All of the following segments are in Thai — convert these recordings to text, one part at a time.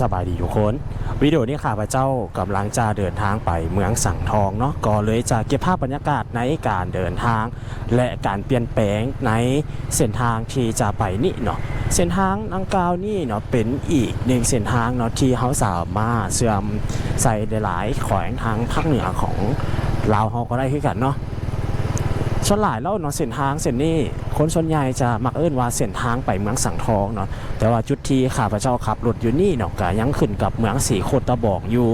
สบายดีทุกคน วิดีโอนี้ข้าพระเจ้ากำลังจะเดินทางไปเมืองสังทองเนาะก็เลยจะเก็บภาพบรรยากาศในการเดินทาง และการเปลี่ยนแปลงในเส้นทางที่จะไปนี่เนาะเส้นทางดังกล่าวนี่เนาะเป็นอีกหนึ่งเส้นทางเนาะที่เขาสามารถเสื่อมใส่หลายแขวงทางภาคเหนือของลาวเขาก็ได้ขึ้นกันเนาะ ส่วนหลายแล้วเนาะเส้นทางเส้นนี้คนส่วนใหญ่จะมักเอิ้นว่าเส้นทางไปเมืองสังทองเนาะแต่ว่าจุดที่ข้าพเจ้าขับรถอยู่นี่เนาะก็ยังขึ้นกับเมืองสีโคตตะบอกอยู่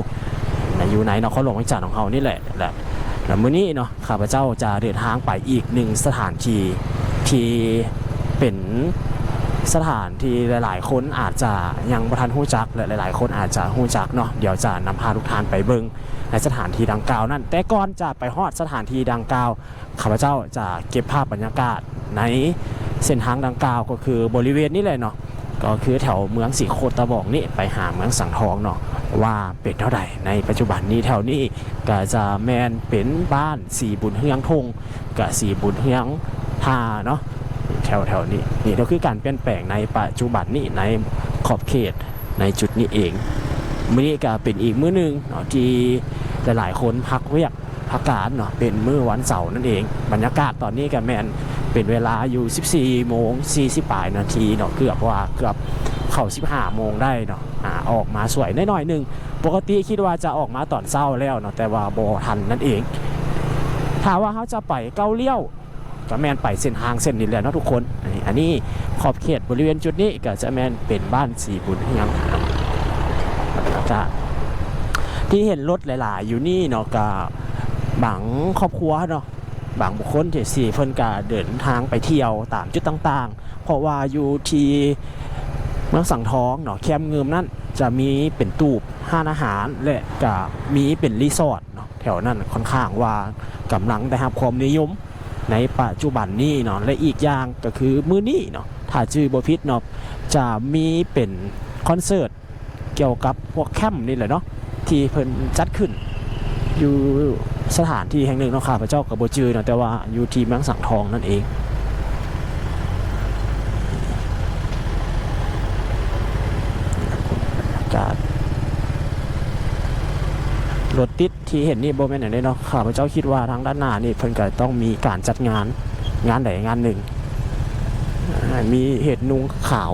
นะอยู่ในเนครหลวงวิจารของเขานี่แหละแหละแล้วมื้อนี้เนาะข้าพเจ้าจะเดินทางไปอีกหนึ่งสถานที่ที่เป็นสถานที่หลาย ๆ คนอาจจะยังบ่ทันฮู้จักและหลาย ๆ คนอาจจะฮู้จักเนาะเดี๋ยวจะนำพาทุกท่านไปเบิ่ง ในสถานที่ดังกล่าวนั่น แต่ก่อนจะไปฮอดสถานที่ดังกล่าวข้าพเจ้าจะเก็บภาพบรรยากาศในเส้นทางดังกล่าวก็คือบริเวณนี้เลยเนาะก็คือแถวเมืองสีโคตตะบอกนี่ไปหาเมืองสังทองเนาะว่าเป็นเท่าไหร่ในปัจจุบันนี้แถวนี้ก็จะแมนเป็นบ้านสีบุญเฮืองทงกับสีบุญเฮืองทาเนาะแถวแถวนี้นี่ก็คือการเปลี่ยนแปลงในปัจจุบันนี้ในขอบเขตในจุดนี้เอง มื้อนี้ก็เป็นอีกมื้อนึงเนาะที่หลายๆคนพักเวียกพักการเนาะเป็นมื้อวันเสาร์นั่นเอง บรรยากาศตอนนี้กับแมนเป็นเวลาอยู่ 14โมง40ปลายนาทีเนาะเกือบว่าเกือบเข้า15โมงได้เนาะอ่าออกมาสวยน้อยๆหนึ่งปกติคิดว่าจะออกมาตอนเช้าแล้วเนาะแต่ว่าโบทันนั่นเองถ้าว่าเขาจะไปเกาเลี้ยวก็แมนไปเส้นทางเส้นนี้แหละเนาะทุกคน อันนี้ขอบเขตบริเวณจุดนี้ก็จะแมนเป็นบ้านสีบุญเฮียง จะที่เห็นรถหลาย ๆ อยู่นี่เนาะก็บางครอบครัวเนาะบางบุคคลที่สี่เพิ่นก็เดินทางไปเที่ยวตามจุดต่าง ๆ เพราะว่าอยู่ที่เมืองสังทองเนาะแคมเงิมนั่นจะมีเป็นตูบห้านอาหารและก็มีเป็นรีสอร์ทเนาะแถวนั้นค่อนข้างว่ากำลังได้รับความนิยม ในปัจจุบันนี้เนาะและอีกอย่างก็คือมื้อนี้เนาะถ้าชื่อบ่ผิดเนาะจะมีเป็นคอนเสิร์ต กี่ยวกับพวกแคมป์นี่แหละเนาะที่เพิ่นจัดขึ้น อยู่สถานที่แห่งหนึ่งเนาะข้าพเจ้ากับโบจือเนาะแต่ว่าอยู่ที่เมืองสังทองนั่นเองอากรถติดที่เห็นนี่โบแมนอย่างนี้เนาะข้าพเจ้าคิดว่าทางด้านหน้านี่เพิ่นก็ต้องมีการจัดงานงานใดงานหนึ่ง มีเหตุนุงขาว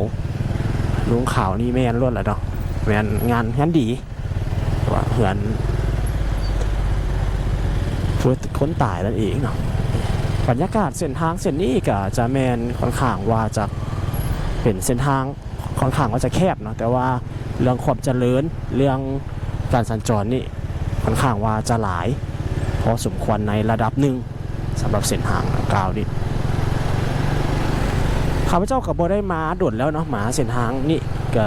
นุงขาวนี่แม่นรวดแหละเนาะ แมนงานงานดีว่าเหือนผู้คนตายนั่นเองเนาะบรรยากาศเส้นทางเส้นนี้ก็จะแมนค่อนข้างว่าจะเป็นเส้นทางค่อนข้างว่าจะแคบเนาะแต่ว่าเรื่องความเจริญเรื่องการสัญจรนี่ค่อนข้างว่าจะหลาย พอสมควรในระดับหนึ่งสำหรับเส้นทางกล่าวนี่ข้าพเจ้ากับโบได้มาด่วนแล้วเนาะมาเส้นทางนี่ก็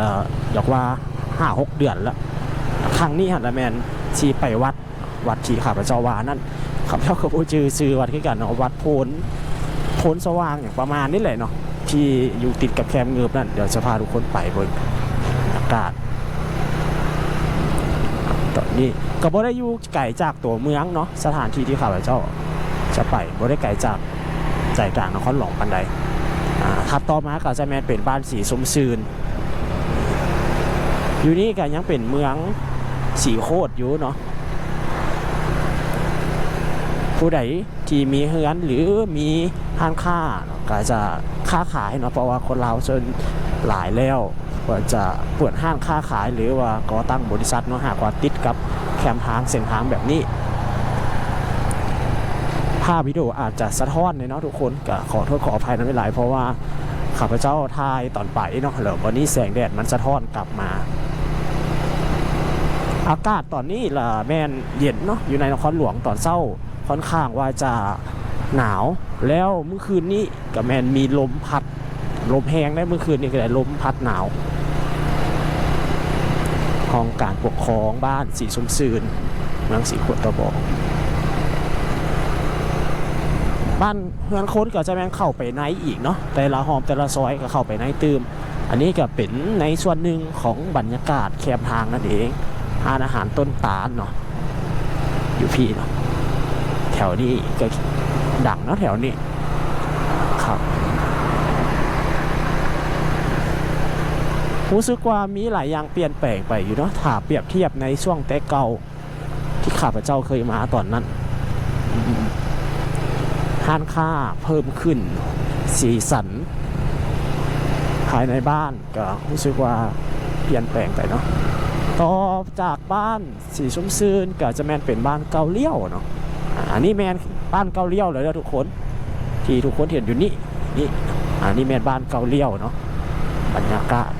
อยากว่า ห้าหกเดือนแล้วครั้งนี้ฮันละแมนชีไปวัดวัดที่ข้าพเจ้าวานั่นข้าพเจ้าก็บ่จือซื้อวัดคือกันเนาะวัดโพนโพนสว่างอย่างประมาณนี้แหละเนาะที่อยู่ติดกับแคมเงือบนั่นเดี๋ยวจะพาทุกคนไปบิ่งอากาศตอนนี้ก็บ่ได้อยู่ไกลจากตัวเมืองเนาะสถานที่ที่ข้าพเจ้าจะไปบ่ได้ไกลจากใจกลางนครหลวงปานใดอ่าถัดต่อมาก็จะแมนเป็นบ้านสีสมซืน อยู่นี่ก็ยังเป็นเมืองสีโคตรอยู่เนาะผู้ใดที่มีเฮือนหรือมีห้างค้าเนาะก็จะค้าขายเนาะเพราะว่าคนเราวส่วนหลายแล้วก็จะเปิดห้างค้าขายหรือว่าก่อตั้งบริษัทเนาะหากว่าติดกับแคมทางเส้นทางแบบนี้ ภาพวิดีโออาจจะสะท้อนเลยเนาะทุกคนก็ขอโทษขออภัยนะไม่หลายเพราะว่าข้าพเจ้าทายตอนไปเนาะแล้ววันนี้แสงแดดมันสะท้อนกลับมา อากาศตอนนี้ล่ะแม่นเย็นเนาะอยู่ในนครหลวงตอนเช้าค่อนข้างว่าจะหนาว แล้วเมื่อคืนนี้ก็แมนมีลมพัดลมแห้งได้เมื่อคืนนี้ก็ได้ลมพัดหนาวห้องการปกครองบ้านสีสมซืนเมืองสีขวดตะบอกบ้านเพื่อนคนก็จะแมนเข้าไปในอีกเนาะแต่ละหอมแต่ละซอยก็เข้าไปในตืมอันนี้ก็เป็นในส่วนหนึ่งของบรรยากาศแคมทางนั่นเอง ทานอาหารต้นตาลเนาะอยู่พี่เนาะแถวนี้ก็ดังเนอะแถวนี้ครับรู้สึกว่ามีหลายอย่างเปลี่ยนแปลงไปอยู่เนาะถ้าเปรียบเทียบในช่วงแต่เก่าที่ข้าพเจ้าเคยมาตอนนั้นห้านค่าเพิ่มขึ้น สีสัน ภายในบ้านก็รู้สึกว่าเปลี่ยนแปลงไปเนาะ ต่อจากบ้านสีชุ่มซื่นก็จะแมนเป็นบ้านเกาเลี้ยวเนาะอันนี้แมนบ้านเกาเลี้ยวเลยนะทุกคน ที่ทุกคนเห็นอยู่นี่นี่อันนี้แมนบ้านเกาเลี้ยวเนาะบรรยากาศ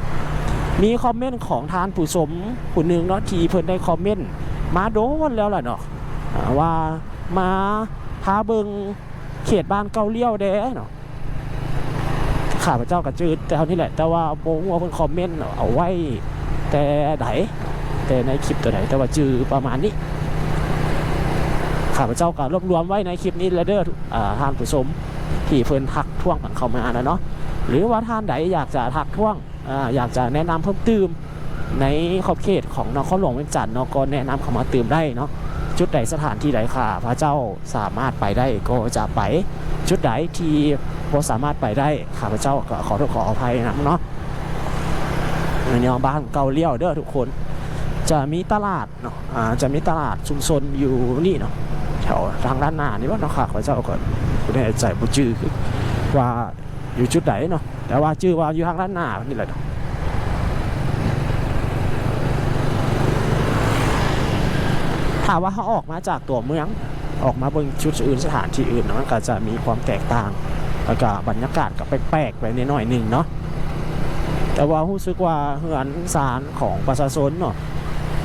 มีคอมเมนต์ของทานผู้สมผู้หนึ่งเนาะที่เพิ่นได้คอมเมนต์มาโดนแล้วล่ะเนาะว่ามาพาเบิงเขตบ้านเกาเลี้ยวเด้เนาะข้าพเจ้าก็จืดแต่เท่านี้แหละ แต่ว่าโบงว่าเพิ่นคอมเมนต์เอาไว้ แต่ไหนแต่ในคลิปตัวไหนแต่ว่าจือประมาณนี้ข้าพเจ้าก็รวบรวมไว้ในคลิปนี้แล้วเด้ออ่าท่านผู้ชมที่เพิ่นทักท่วงกันเข้ามานะเนาะหรือว่าท่านใดอยากจะทักท่วงออยากจะแนะนำเพิ่มเติมในขอบเขตของนครหลวงเวียงจันทร์เนาะก็แนะนำเข้ามาเติมได้เนาะจุดใดสถานที่ใดค่ะพระเจ้าสามารถไปได้ก็จะไป จุดใดที่พอสามารถไปได้ข้าพเจ้าก็ขอโทษขออภัยนะเนาะ อันนี้บ้านเกาเลี้ยวเด้อทุกคน จะมีตลาดเนาะอ่าจะมีตลาดชุมชนอยู่นี่เนาะแถวทางด้านหน้านี่ว่าเนาะค่ะข้าพเจ้าก่อนไม่แน่ใจบุจือว่าอยู่จุดไหนเนาะแต่ว่าชื่อว่าอยู่ทางด้านหน้านี่แหละเนาะถามว่าเขาออกมาจากตัวเมืองออกมาบิ่งชุดอื่นสถานที่อื่นเนาะมันก็จะมีความแตกต่าง แล้วก็บรรยากาศก็แปลกๆไปนิดหน่อยหนึ่งเนาะ แต่ว่ารู้สึกว่าเฮือนสารของประชาชนเนาะ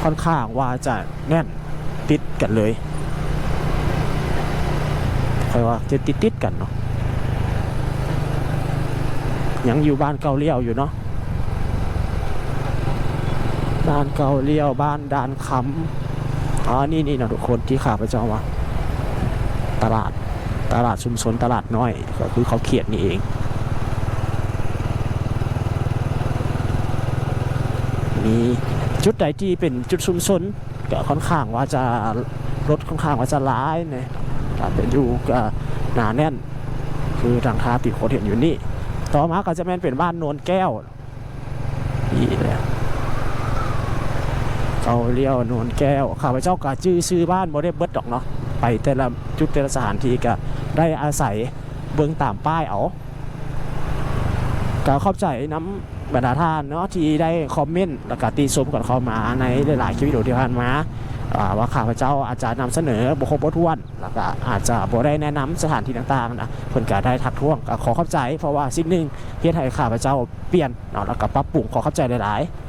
ค่อนข้างว่าจะแน่นติดกันเลยค่อยว่าจะติดติดกันเนาะยังอยู่บ้านเกาเลี้ยวอยู่เนาะบ้านเกาเลี้ยวบ้านดานคำอ๋อนี่นี่นะทุกคนที่ข้าพเจ้าว่า ตลาดตลาดชุมชนตลาดน้อย ก็คือเขาเขียนนี่เอง มีจุดใดที่เป็นจุดชุมชนก็ค่อนข้างว่าจะรถค่อนข้างว่าจะร้ายเนี่ยถ้าเป็นอยู่ก็หนาแน่น คือทางท้าติดโคเห็นอยู่นี่ ต่อมาก็จะแม่นเป็นบ้านโนนแก้วนี่แหละเขาเลี้ยวโนนแก้วข้าพเจ้าก็ชื่อซื้อบ้านบ่ได้เบิดดอกเนาะไปแต่ละจุดแต่ละสถานที่ก็ได้อาศัยเบื้องตามป้ายเอาก็เขอบใจน้ำ บรรดาท่านเนาะที่ได้คอมเมนต์แล้วก็ตีชมกันเขามาในหลายๆคลิปวิดีโอที่ผ่านมาอ่าว่าข้าพเจ้าอาจจะนำเสนอบุคคลบทวนแล้วก็อาจจะบ่ได้แนะนำสถานที่ต่างๆนะเพิ่อนก็ได้ทักท้วงขอเข้าใจ เพราะว่าสิ่งหนึ่งเฮ็ดให้ข้าพเจ้าเปลี่ยนเนาะแล้วก็ปรับปรุงขอเข้าใจหลายๆ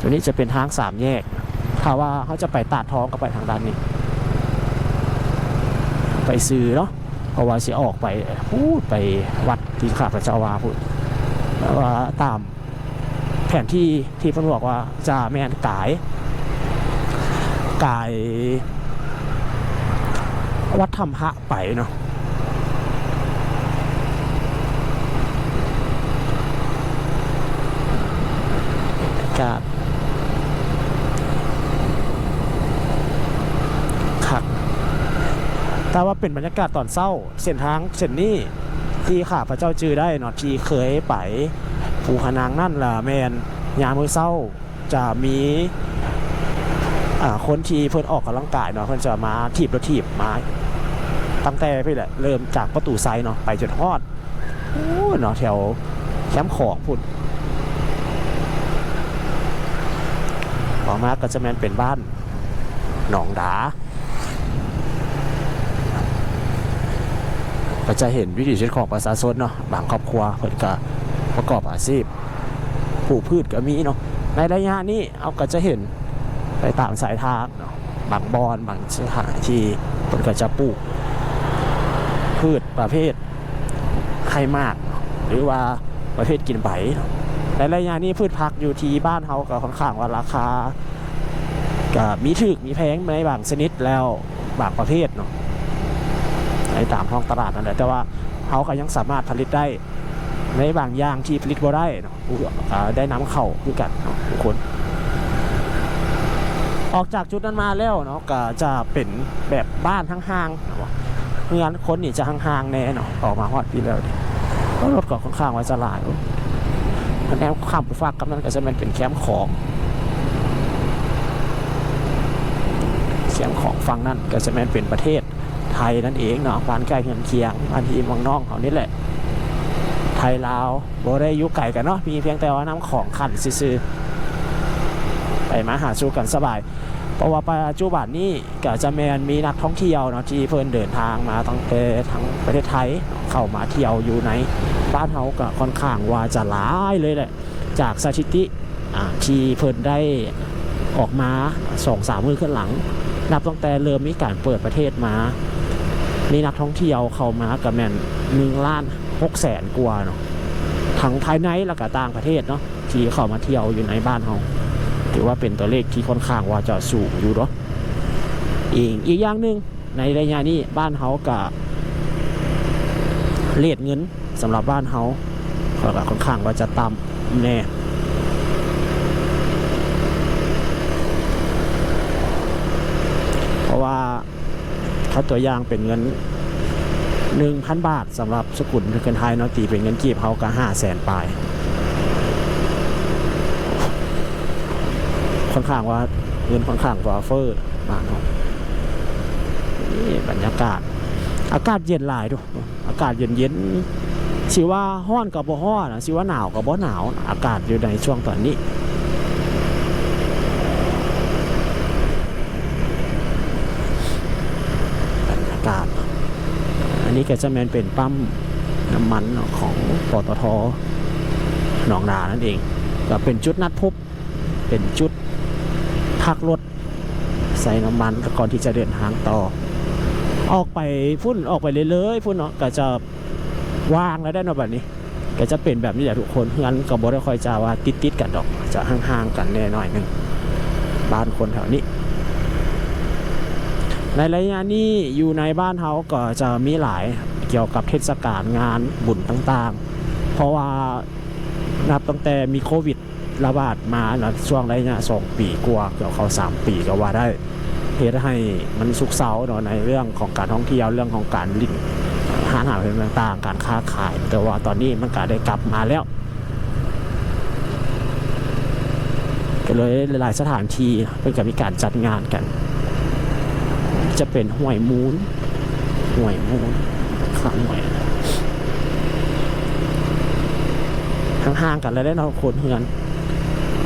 ตัวนี้จะเป็นทางสามแยก ถ้าว่าเขาจะไปตาดท้องก็ไปทางด้านนี้ ไปซื้อเนาะเพราะว่าสิออกไปพูดไปวัดที่ข้าพเจ้าว่าพูด ว่าตามแผนที่ที่เพิ่นบอกว่าจะแม่นกายกาย วัดธรรมพระไปเนาะกาศคักแต่ว่าเป็นบรรยากาศตอนเศร้า เส้นทางเส้นนี้ ที่ข้าพระเจ้าจือได้เนาะที่เคยไปภูขนางนั่นล่ะแมนยามมื้อเศร้าจะมีอ่าคนที่เพิ่นออกกำลังกายเนาะเพิ่นจะมาถีบรถถีบมาตั้งแต่พี่แหละเริ่มจากประตูไซเนาะไปจนฮอดโอ้เนาะแถวแคมป์ของพุ่นต่อมาก็จะแมนเป็นบ้านหนองดา ก็จะเห็นวิถีชีวิตของประชาชนเนาะบางครอบครัวเพิ่นก็ประกอบอาชีพปลูกพืชก็มีเนาะในระยะนี้เอาก็จะเห็นไปตามสายทางเนาะบางบอนบางสถานที่คนก็จะปลูกพืชประเภทให้มาก หรือว่าประเภทกินใบในระยะนี้พืชผักอยู่ที่บ้านเขาก็ค่อนข้างว่าราคาก็มีถึกมีแพงในบางชนิดแล้วบางประเภทเนาะ ในตามท้องตลาดนั่นแหละแต่ว่าเขาก็ยังสามารถผลิตได้ในบางอย่างที่ผลิตบ่ได้เนาะได้น้ำเข้าคือกันทุกคน ออกจากจุดนั้นมาแล้วเนาะก็จะเป็นแบบบ้านห่างๆเนาะเพื่อนคนนี่จะห่างๆแน่เนาะออกมาฮอดพี่แล้วก็รถก็ค่อนข้างไว่าจะหลายแนวข้ามไปฝากกับนั้นก็จะเป็นเป็นแคมป์ของแคมป์ของฝั่งนั้นก็จะเป็นประเทศ ไทยนั่นเองเนาะบ้านใกล้เฮือนเคียงบ้านที่มังน้องเขานี่แหละ ไทยลาวบ่ได้ยุไก่กันเนาะมีเพียงแต่ว่าน้ำของขันซื่อๆไปมาหาสู่กันสบายเพราะว่าปัจจุบันนี้ก็จะแมนมีนักท่องเที่ยวเนาะที่เพิ่นเดินทางมาตั้งแต่ทั้งประเทศไทยเข้ามาเที่ยวอยู่ในบ้านเฮาก็ค่อนข้างว่าจะหลายเลยแหละ จากสถิติที่เพิ่นได้ออกมาสองสามมือขึ้นหลัง นับตั้งแต่เริ่มมีการเปิดประเทศมา มีนักท่องเที่ยวเข้ามากับแมนหนึ่งล้านหกแสนกว่าเนาะทั้งภายในแล้วก็ต่างประเทศเนาะที่เข้ามาเที่ยวอยู่ในบ้านเฮาถือว่าเป็นตัวเลขที่ค่อนข้างว่าจะสูงอยู่เนาะอีกอีกอย่างหนึ่งในระยะนี้บ้านเฮากับเลทเงินสำหรับบ้านเฮาก็ค่อนข้างว่าจะต่ำแน่เพราะว่า เขาตัวอย่างเป็นเงิน 1,000 บาทสำหรับสกุลเกินไทยเนาะตีเป็นเงินกีบเขาก็5 0 0แสนปลายค่อนข้างว่าเงินค่อนข้างว่าเฟอร์มากเนาะนี่บรรยากาศ อากาศเย็นหลายดูอากาศเย็นเย็นสิว่าห้อนกับบ่ห้อนะสิว่าหนาวกับบ่หนาว อากาศอยู่ในช่วงตอนนี้ บรรยากาศ อันนี้ก็จะแมนเป็นปั๊มน้ำมันของปตทหนองนานั่นเอง ก็เป็นจุดนัดพบ เป็นจุดพักรถใส่น้ำมันก่อนที่จะเดินทางต่อ ออกไปพุ่นออกไปเรื่อยๆพุ่นเนาะก็จะว่างแล้วได้เนาะแบบนี้ก็จะเป็นแบบนี้แหละทุกคนงั้นก็บ่ได้คอยจะว่าติดๆกันดอกจะห่างๆกันแน่หน่อยหนึ่งบ้านคนแถวนี้ ในระยะนี้อยู่ในบ้านเฮาก็จะมีหลายเกี่ยวกับเทศกาลงานบุญต่างๆ เพราะว่านับตั้งแต่มีโควิดระบาดมาช่วงระยะสองปีกว่าเกี่ยวเขาสามปีก็ว่าได้เหตุให้มันสุกเซาเนาะในเรื่องของการท่องเที่ยวเรื่องของการลิ่นหาหาเป็นต่างๆ การค้าขาย แต่ว่าตอนนี้มันก็ได้กลับมาแล้วก็เลยหลายสถานที่เพิ่งจะมีการจัดงานกัน จะเป็นห้วยมูนห้วยมูนข้างห้วยห่างๆกันแล้วได้เนาะคนเฮือน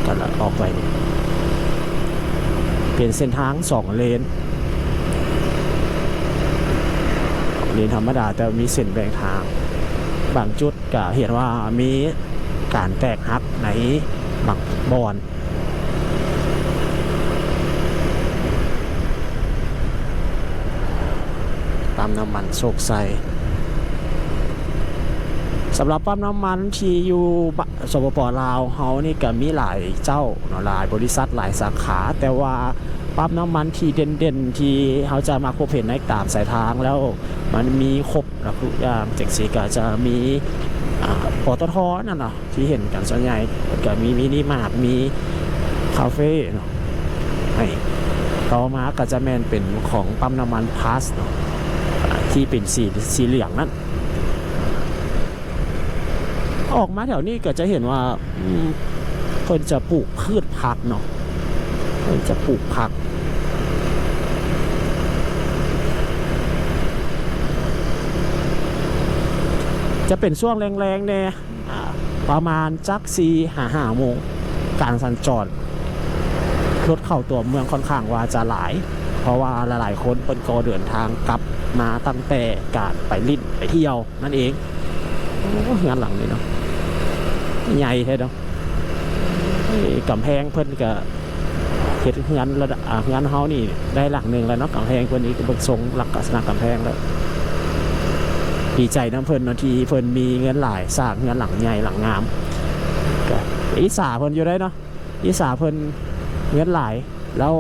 กันละออกไปเนี่เป็นเส้นทางสองเลนเลนธรรมดาแต่มีเส้นแบ่งทาง บางจุดก็เห็นว่ามีการแตกหักในบางบอน ตา มน้ำมันโศกใสสำหรับปั๊มน้ำมันที่อยู่สปปลาวเฮานี่ก็มีหลายเจ้าเนาะหลายบริษัทหลายสาขา แต่ว่าปั๊มน้ำมันที่เด่นๆ ที่เขาจะมาพบเห็นในตามสายทางแล้วมันมีครบนะทุกอย่างจังสีก็จะมีอ่าปตทนั่นเนาะที่เห็นกันส่วนใหญ่ก็มีมินิมาร์ทมีคาเฟ่เนาะต่อมาก็จะแม่นเป็นของปั๊มน้ำมันพาสเนาะ ที่เป็นสีสีเหลืองนั่นออกมาแถวนี้ก็จะเห็นว่าเพิ่นจะปลูกพืชผักเนาะเพิ่นจะปลูกผัก จะเป็นช่วงแรงๆเนี่ยประมาณจักซีหาหาโมงการสัญจรรถเข้าตัวเมืองค่อนข้างว่าจะหลาย เพราะว่าหลายๆคนเป็นก็เดินทางกลับ มาตั้งแต่การไปลิ้นไปเที่ยวนั่นเองงานหลังเลยเนาะใหญ่แท้เนาะไอ้กำแพงเพิ่นก็เฮ็ดงานระดับงานเฮานี่ได้หลังหนึ่งแล้วเนาะกำแพงเพิ่นนี่ก็บิกทรงหลักลักษณะกำแพงแล้วดีใจน้ำเพิ่นนาทีเพิ่นมีเงินหลายสร้างเงินหลังใหญ่หลังงามอีสาเพิ่นอยู่ได้เนาะอีสาเพิ่นเงินหลายแล้ว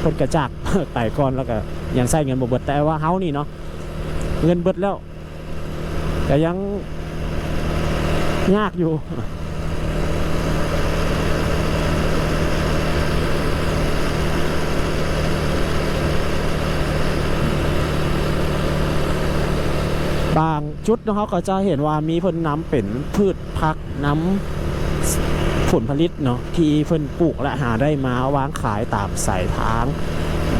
เพิ่นกระจากไปก่อนแล้วก็ ยังใช้เงินบ่เบิดแต่ว่าเฮานี่เนาะเงินเบิดแล้วก็ยังยากอยู่บางจุดนาะเขาก็จะเห็นว่ามีเพิ่นน้ำเป็นพืชพักน้ำผลผลิตเนาะที่เพิ่นปลูกและหาได้มาวางขายตามสายทาง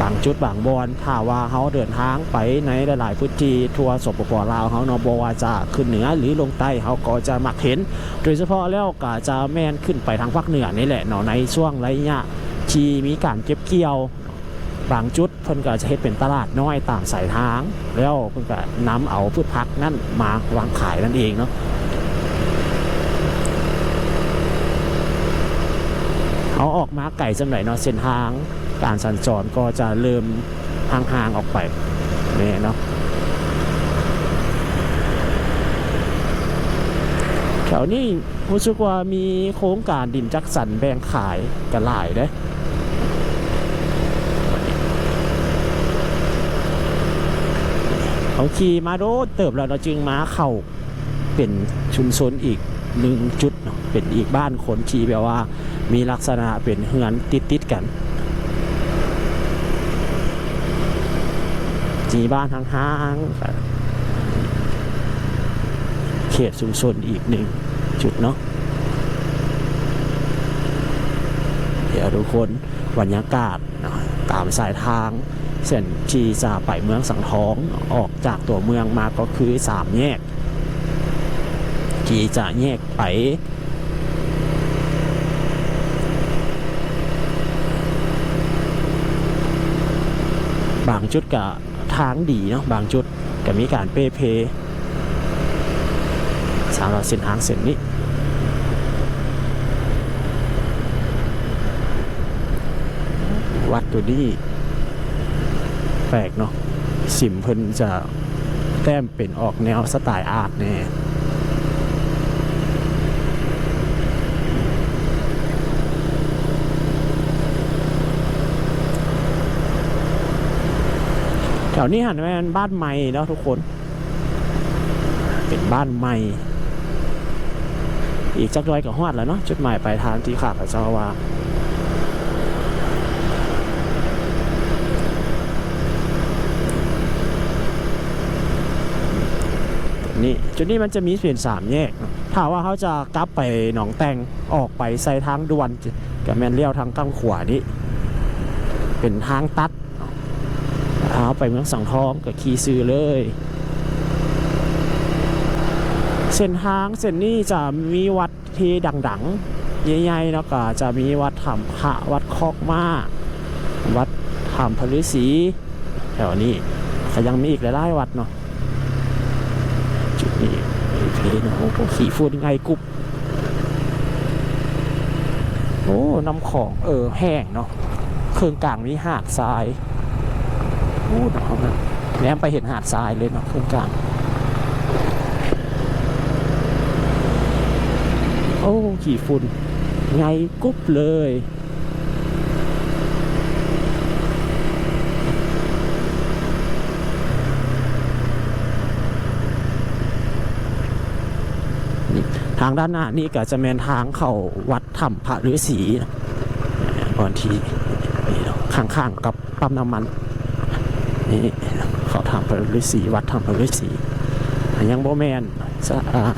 บางจุดบางบอนถ้าว่าเขาเดินทางไปในหลายๆพื้นที่ทั่วสปปลาวเขาเนาะบว่าจะขึ้นเหนือหรือลงใต้เขาก็จะมักเห็น โดยเฉพาะแล้วก็จะแม่นขึ้นไปทางภาคเหนือนี่แหละเนาะในช่วงระยะที่มีการเก็บเกี่ยวบางจุดเพิ่นก็จะเฮ็ดเป็นตลาดน้อยตามสายทาง แล้วเพิ่นก็นำเอาพืชพักนั่นมาวางขายนั่นเองเนาะเอาออกมาไก่จำไหนเนาะเส้นทาง การสัญจรก็จะเริ่มห่างๆออกไปนี่เนาะแถวนี้รู้สึกว่ามีโครงการดินจักสันแบ่งขายกันหลายเด้เขาขี่มาโดเติบแล้วเราจึงมาเข้าเป็นชุมชนอีกหนึ่งจุดเป็นอีกบ้านคนที่แบบว่ามีลักษณะเป็นเฮือนติดติดๆกัน จีบ้านห่างๆกันเขตชุมชนอีกหนึ่งจุดเนาะเดี๋ยวทุกคนบรรยากาศตามสายทางเส้นที่จะไปเมืองสังทองออกจากตัวเมืองมาก็คือสามแยก ที่จะแยกไปบางจุดกับ ทางดีเนาะบางจุดก็มีการเปเพสำหรับเส้นทางเส้นนี้ วัดตัวนี้แปลกเนาะสิมเพิ่นจะแต้มเป็นออกแนวสไตล์อาร์ตแน่ วนี้หันไปเป็นบ้านใหม่เนาะทุกคน เป็นบ้านใหม่ อีกจักร้อยกับฮอดแล้วเนาะจุดหมายปลายทางที่ขาพเจ้าว่านี่จุดนี้มันจะมีเปลี่ยนสามแยก ถ้าว่าเขาจะกลับไปหนองแตงออกไปใส่ทางด่วนกับแมนเลี้ยวทางตั้งขวานี่เป็นทางตัดาะเอาไปเมืองสังทองกับขี่ซื้อเลย เส้นทางเส้นนี้จะมีวัดที่ดังๆใหญ่ๆแล้วก็จะมีวัดถ้ำพระวัดคอกมาวัดถ้ำพระฤาษีแถวนี้ก็ยังมีอีกหลายๆวัดเนาะจุดนี้เพลนโอ้โหขี่ฟูดไงกุบโอ้น้ำของเออแห้งเนาะเครื่องกลางมีหาดทราย โอ้เนาะแนมไปเห็นหาดทรายเลยเนาะเครื่องกลางโอ้ขี่ฝุ่นไงกุ๊บเลยทางด้านหน้านี่ก็จะเป็นทางเข้าวัดถ้ำพระฤาษีก่อนที่ข้างๆกับปั๊มน้ำมัน นี่เขาทำพระฤาษีวัดทำพระฤาษียังโบแมน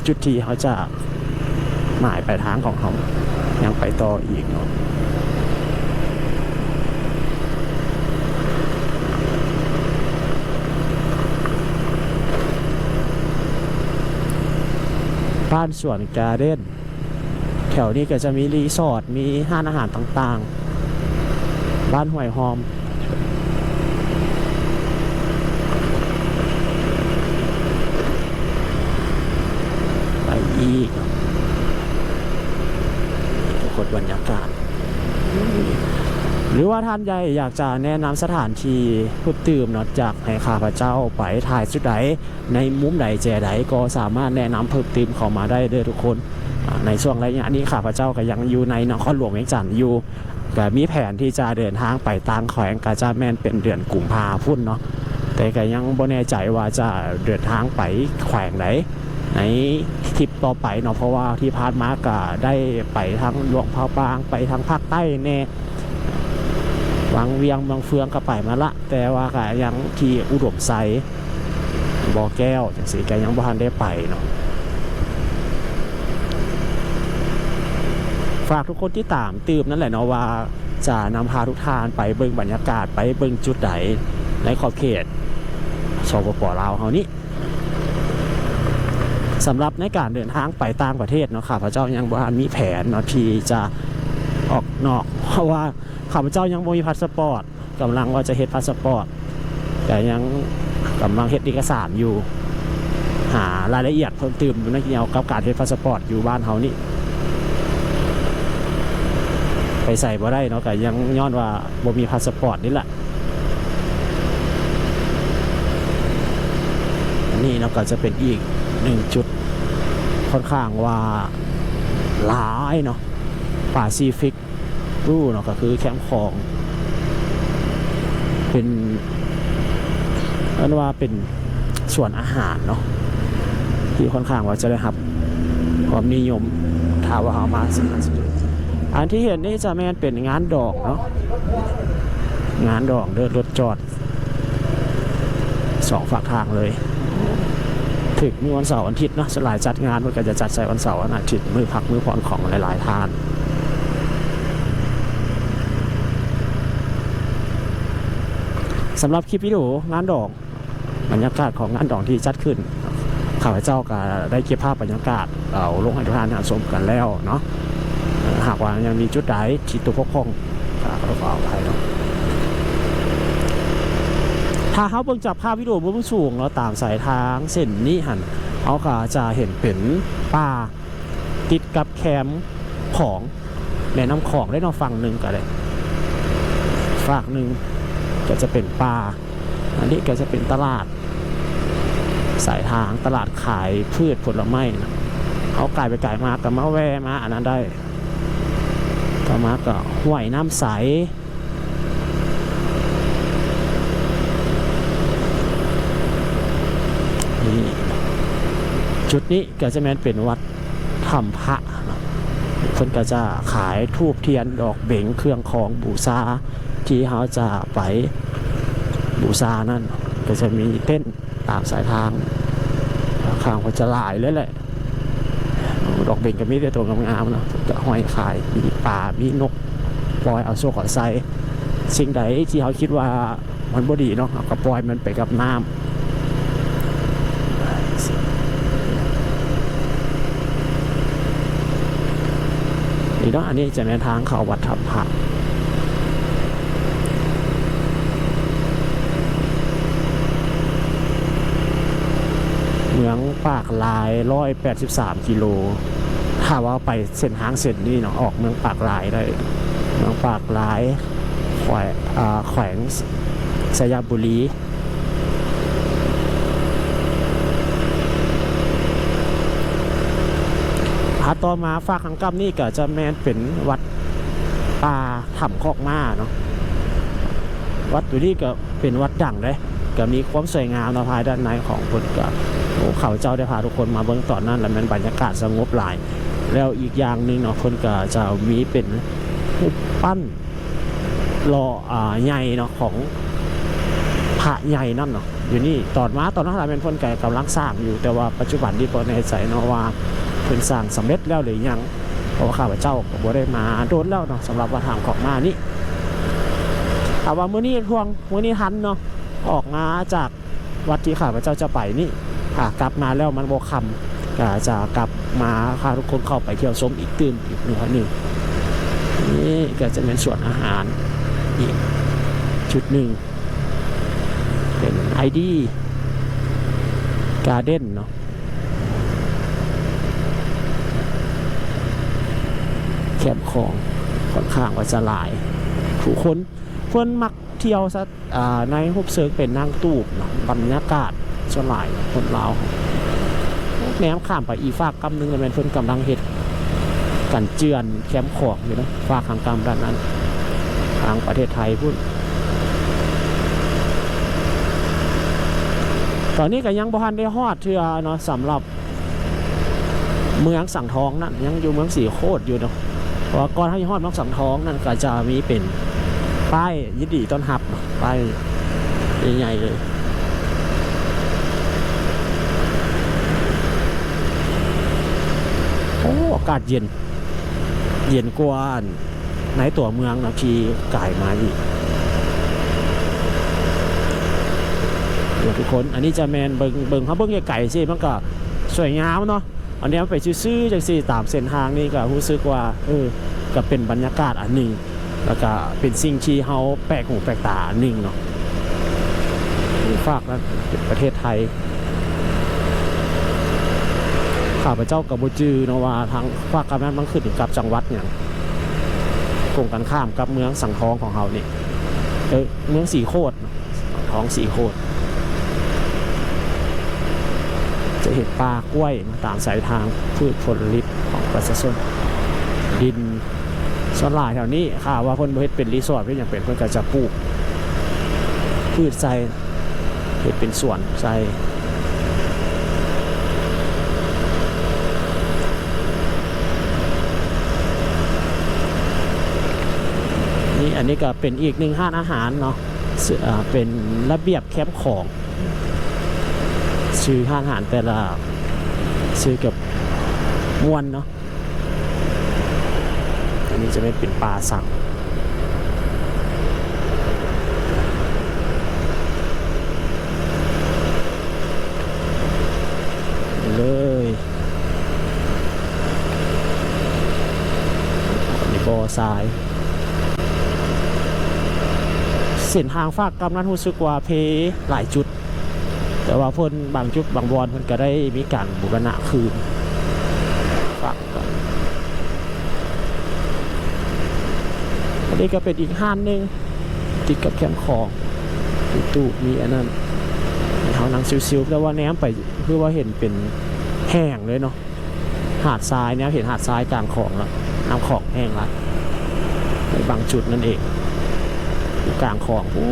จุดที่เขาจะหมายไปทางของเขายังไปต่ออีกเนาะบ้านสวนการ์เด้นแถวนี้ก็จะมีรีสอร์ทมีห้านอาหารต่างๆ บ้านห้วยหอม ไปอีกทุกคน บรรยากาศ หรือว่าท่านใดอยากจะแนะนำสถานที่พิ่มเติมเนาะจากให้ข้าพเจ้าไปถ่ายจุดใดในมุมใดแจใดก็สามารถแนะนำเพิ่มเติมเข้ามาได้เด้อทุกคนในช่วงระยะนี้ข้าพเจ้าก็ยังอยู่ในนครหลวงเวียงจันทน์อยู่ก็มีแผนที่จะเดินทางไปต่างแขวงกาจะแมนเป็นเดือนกุมภาพุ่นเนาะแต่ก็ยังบ่แน่ใจว่าจะเดินทางไปแขวงไหน ในทริปต่อไปเนาะเพราะว่าที่พานมาก็ได้ไปทางหลวงพระบางไปทางภาคใต้แน่วังเวียงเมืองเฟืองก็ไปมาละ แต่ว่าก็ยังที่อุดมไซบ่อแก้วจังสีแกยังบ่ทันได้ไปเนาะฝากทุกคนที่ตามตืมนั่นแหละเนาะว่าจะนำพาทุกท่านไปเบิ่งบรรยากาศไปเบิ่งจุดใดในขอบเขตสปปลาวเฮานี้ สำหรับในการเดินทางไปต่างประเทศเนาะข้าพเจ้ายังบ่มีแผนเนาะที่จะออกนอก เพราะว่าข้าพเจ้ายังบ่มีพาสปอร์ตกำลังว่าจะเฮ็ดพาสปอร์ตแต่ยังกำลังเฮ็ดเอกสารอยู่ หารายละเอียดเพิ่มเติมอยู่นเกี่ยวกับการเฮ็ดพาสปอร์ตอยู่บ้านเฮานี่ไปใส่บ่ได้เนาะก็ยังย้อนว่าบ่มีพาสปอร์ตนี่แหละ นี่เนาะก็จะเป็นอีกหนึ่งจุดค่อนข้างว่าหลายเนาะป่าซีฟิกรูเนาะก็คือแคมป์ของ เป็นอันว่าเป็นส่วนอาหารเนาะที่ค่อนข้างว่าจะได้รับความนิยมถ้าว่าเอามาสิอันที่เห็นนี่จะแม่นเป็นงานดอกเนาะงานดอกเดินรถจอดสองฝั่งทางเลย ถึงมือวันเสาร์วันอาทิตย์เนาะสลายจัดงานมันก็จะจัดใส่วันเสาร์วันอาทิตย์มือพักมือผ่อนของหลาย ๆทานสำหรับคลิปวิดีโองานดอกบรรยากาศของงานดอกที่จัดขึ้นข้าพเจ้าก็ได้เก็บภาพบรรยากาศเอาลงให้ทุกท่านชมกันแล้วเนาะหากว่ายังมีจุดใดที่ตัวพกพองก็ขออภัยเนาะ ถ้าเขาเบิ่งจากภาพวิดีโอมุมสูงเนาะตามสายทางเส้นนี้หันเขาก็จะเห็นเป็นป่าติดกับแคมป์ของแม่น้ำของได้นอฝั่งหนึ่งก็ได้ฝากหนึ่งก็จะเป็นป่าอันนี้ก็จะเป็นตลาด สายทางตลาดขายพืชผลไม้นะเอาไก่ไปไก่มากับมาแวมาอันนั้นได้ก็มาก็ห้วยน้ำใส นี่ จุดนี้ก็จะแม่นเป็นวัดธรรมพระเนาะเพิ่นก็จะขายทูบเทียนดอกเบ่งเครื่องของบูชาที่เขาจะไปบูชานั่นก็จะมีเต้นตามสายทางข้างก็จะหลายเลยแหละดอกเบ่งก็มีแต่ตัวงามๆเนาะจะห้อยขายมีป่ามีนกปล่อยเอาโซ่ขอไซสิ่งใดที่เขาคิดว่ามันบ่ดีเนาะก็ปล่อยมันไปกับน้ำนี่ เนาะอันนี้จะเป็นทางเข้าวัดทับพระเมืองปากลายร้อยแปดสิบสามกิโลถ้าว่าไปเส้นทางเส้นนี้เนาะออกเมืองปากลายได้เมืองปากลายแขวงสยามบุรีหา ต่อมาฝากขังกำนี่ก็จะแมนเป็นวัดป่าถ้ำคอกม้าเนาะวัดตัวนี้ก็เป็นวัดดังเลยก็มีความสวยงามในภายด้านในของพุทธก็โอ้เขาเจ้าได้พาทุกคนมาเบิ่งตอนนั้นแล้วมันบรรยากาศสงบหลาย แล้วอีกอย่างหนึ่งเนาะคนก็จะมีเป็นปั้นรออ่าใหญ่เนาะของพระใหญ่นั่นเนาะอยู่นี่ตอนมาตอนนั้นเราเป็นคนแก่กำลังสร้างอยู่แต่ว่าปัจจุบันที่พอในใจเนาะว่า เพิ่นสร้างสำเร็จแล้วหรือยังเพราะว่าข้าพเจ้าก็บ่ได้มาโดนแล้วเนาะสำหรับวัดทางของมานี่แต่ว่ามื้อนี้ทวงมื้อนี้ทันเนาะออกมาจากวัดที่ข้าพเจ้าจะไปนี่ค่ะกลับมาแล้วมันโบคำก็จะกลับมาพาทุกคนเข้าไปเที่ยวชมอีกตื่นอีกหนึ่งหนึ่งนี่ก็จะเป็นส่วนอาหารอีกชุดหนึ่งเป็นไอดีการ์เด้นเนาะแคมป์ ของค่อนข้างว่าจะหลายผู้คนเพื่อนมักเที่ยวซะในฮุบเซิร์กเป็นนางตูบเนาะบรรยากาศส่วนหลายคนลาวแนมข้ามไปอีฟากกำหนึงเป็นเพิ่นกำลังเฮ็ดกันเจือนแคมป์ของอยู่นะฟากทางกำด้านนั้น ทางประเทศไทยพุ่นตอนนี้ก็ยังบ่ทันได้ฮอดเทื่อเนาะสำหรับเมืองสังทองนั่นยังอยู่เมืองสีโคตรอยู่เนาะ ว่าก่อนให้ฮอดน้องสังท้องนั่นก็จะมีเป็นป้ายยินดีต้อนรับป้ายใหญ่ๆเลยโอ้อากาศเย็น เย็นกว่าในตัวเมืองนะที่กายมาอีกเดี๋ยวทุกคน อันนี้จะแมนเบิงเบิงเขาเบิงไก่สิมันก็สวยงามเนาะ อันนี้ไปซื่อๆจังสิตามเส้นทางนี่ก็รู้สึกว่าเออก็เป็นบรรยากาศอันหนึ่งแล้วก็เป็นสิ่งที่เขาแปลกหูแปลกตาอันหนึ่งเนาะฝากนะประเทศไทยข้าพเจ้ากับบูจือเนาะว่าทางภาคกลางนั้นมันขึ้นกับจังหวัดเนี่ยตรงกันข้ามกับเมืองสังทองของเรานี่เอ้ยเมืองสีโคตรเนาะสังทองสีโคตร จะเห็นปลากล้วยมาตามสายทางพืชผลลิตของประชาชนดินส่วนหลายแถวนี้ข่าวว่าเพิ่นเฮ็ดเป็นรีสอร์ทเพิ่นอย่างเป็นเพิ่นก็จะปลูกพืชใส่เฮ็ดเป็นสวนใส่นี่อันนี้ก็เป็นอีกหนึ่งห้านอาหารเนาะเป็นระเบียบแคมป์ของ ชื่อห้านอาหารแต่ละชื่อกับมวนเนาะอันนี้จะไม่เป็นปลาสั่งเลยอันนี้บอทราย เส้นทางฝากกำนันรู้สึกว่าเพหลายจุด แต่ว่าเพิ่นบางจุดบางบอนเพิ่นก็ได้มีการบูรณะคืนฝากกันอันนี้ก็เป็นอีกห้านหนึ่งติดกับแคมป์ของมีตู้มีอันนั้นเขานังซิวๆแต่ว่าแนมไปคือว่าเห็นเป็นแห้งเลยเนาะหาดทรายเนี่ยเห็นหาดทรายกลางของแล้วน้ำของแห้งละในบางจุดนั่นเองกลางคลองพู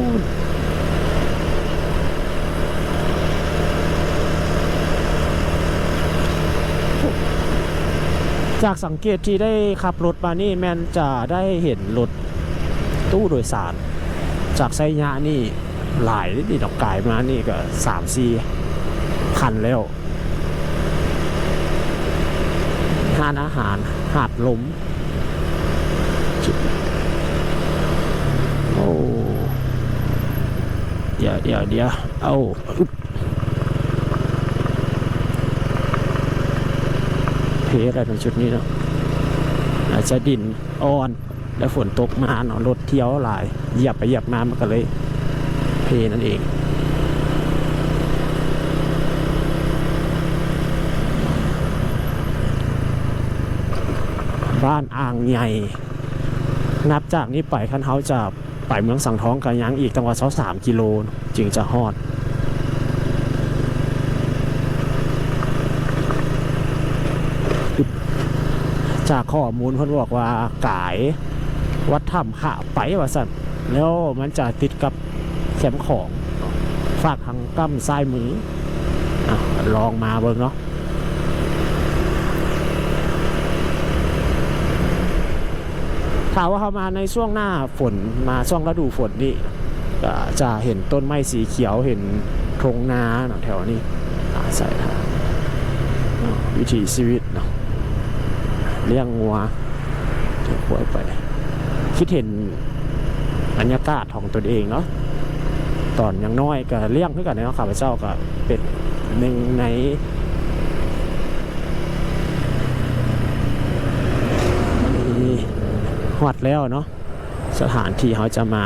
จากสังเกตที่ได้ขับรถมานี่แมนจะได้เห็นรถตู้โดยสาร จากไซยะนี่หลายนี่ดอกกายมานี่ก็สามสี่คันแล้วห้านอาหารหาดลมโอ้เดี๋ยวเดี๋ยวเดี๋ยวเอาอึ๊บ เพอะไรในชุดนี้เนาะอาจจะดินอ่อน แล้วฝนตกมาเนาะรถเที่ยวหลายเหยียบไปเหยียบมามันก็เลยเพนั่นเองบ้านอ่างใหญ่ นับจากนี้ไปคันเขาจะไปเมืองสังท้องกันยังอีกตั้งว่าเสาสามกิโล จึงจะฮอด จากข้อมูลเพิ่นบอกว่ากายวัดถ้ำขาไปว่าสั่นแล้วมันจะติดกับแคมของฝากทางกั้มซ้ายมืออลองมาเบิ่งเนาะถามว่าเขามาในช่วงหน้าฝนมาช่วงฤดูฝนนี่จะเห็นต้นไม้สีเขียวเห็นทงนาแถวนี้อาศัยทางวิถีชีวิตเนาะ เลี้ยงงัวเดี๋ยวยไป คิดเห็นบรรยากาศของตนเองเนาะตอนยังน้อยก็เลี้ยงเพื่อกันเนาะข้าพเจ้าก็เป็นหนึ่งในนี่ฮอดแล้วเนาะสถานที่เขาจะมา